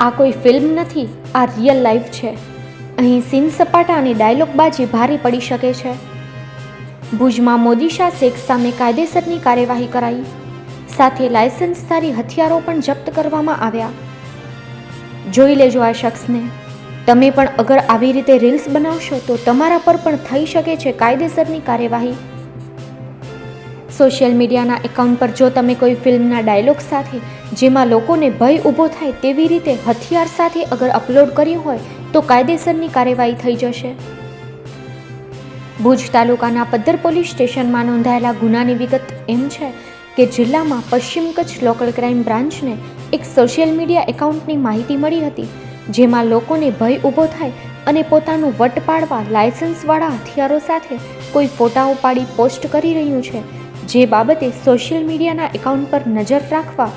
આ કોઈ ફિલ્મ નથી, આ રિયલ લાઈફ છે. અહીં સીન સપાટા અને ડાયલોગબાજી ભારે પડી શકે છે. ભુજમાં મોદી શાહ શેખ સામે કાયદેસરની કાર્યવાહી કરાઈ. સાથે લાયસન્સધારી હથિયારો પણ જપ્ત કરવામાં આવ્યા. જોઈ લેજો આ શખ્સને. તમે પણ અગર આવી રીતે રીલ્સ બનાવશો તો તમારા પર પણ થઈ શકે છે કાયદેસરની કાર્યવાહી. સોશિયલ મીડિયાના એકાઉન્ટ પર જો તમે કોઈ ફિલ્મના ડાયલોગ સાથે, જેમાં લોકોને ભય ઊભો થાય તેવી રીતે હથિયાર સાથે અગર અપલોડ કર્યું હોય, તો કાયદેસરની કાર્યવાહી થઈ જશે. ભુજ તાલુકાના પદ્ધર પોલીસ સ્ટેશનમાં નોંધાયેલા ગુનાની વિગત એમ છે કે જિલ્લામાં પશ્ચિમ કચ્છ લોકલ ક્રાઇમ બ્રાન્ચને એક સોશિયલ મીડિયા એકાઉન્ટની માહિતી મળી હતી, જેમાં લોકોને ભય ઊભો થાય અને પોતાનું વટ પાડવા લાયસન્સવાળા હથિયારો સાથે કોઈ ફોટાઓ પાડી પોસ્ટ કરી રહ્યું છે. જે બાબતે સોશિયલ મીડિયાના એકાઉન્ટ પર નજર રાખવા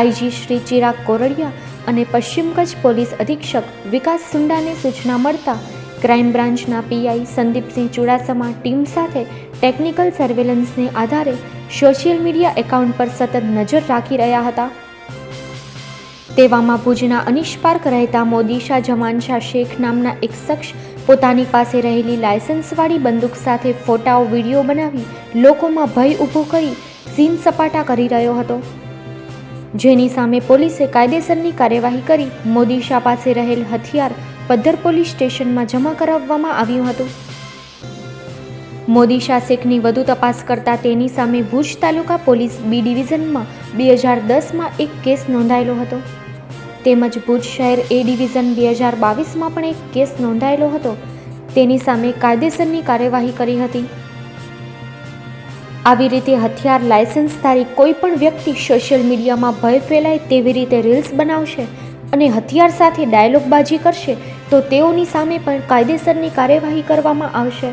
આઈજી શ્રી ચિરાગ કોરડિયા અને પશ્ચિમ કચ્છ પોલીસ અધિક્ષક વિકાસ સુંડાને સૂચના મળતા ક્રાઇમ બ્રાન્ચના પીઆઈ સંદીપસિંહ ચુડાસમા ટીમ સાથે ટેકનિકલ સર્વેલન્સને આધારે સોશિયલ મીડિયા એકાઉન્ટ પર સતત નજર રાખી રહ્યા હતા. તેવામાં ભુજના અનિશ પાર્ક રહેતા મોદી શાહ જમાન શાહ શેખ નામના એક શખ્સ પોતાની પાસે રહેલી લાયસન્સવાળી બંદૂક સાથે ફોટાઓ, વીડિયો બનાવી લોકોમાં ભય ઊભો કરી સીન સપાટા કરી રહ્યો હતો. જેની સામે પોલીસે કાયદેસરની કાર્યવાહી કરી મોદી શાહ પાસે રહેલ હથિયાર પદ્ધર પોલીસ સ્ટેશનમાં જમા કરાવવામાં આવ્યું હતું. મોદી શાહ શેખની વધુ તપાસ કરતા તેની સામે ભુજ તાલુકા પોલીસ બી ડિવિઝનમાં બે હજાર દસમાં એક કેસ નોંધાયેલો હતો. તેમજ ભુજ શહેર એ ડિવિઝન બે હજાર બાવીસમાં પણ એક કેસ નોંધાયેલો હતો. તેની સામે કાયદેસરની કાર્યવાહી કરી હતી. આવી રીતે હથિયાર લાયસન્સધારી કોઈ પણ વ્યક્તિ સોશિયલ મીડિયામાં ભય ફેલાય તેવી રીતે રીલ્સ બનાવશે અને હથિયાર સાથે ડાયલોગબાજી કરશે, તો તેઓની સામે પણ કાયદેસરની કાર્યવાહી કરવામાં આવશે.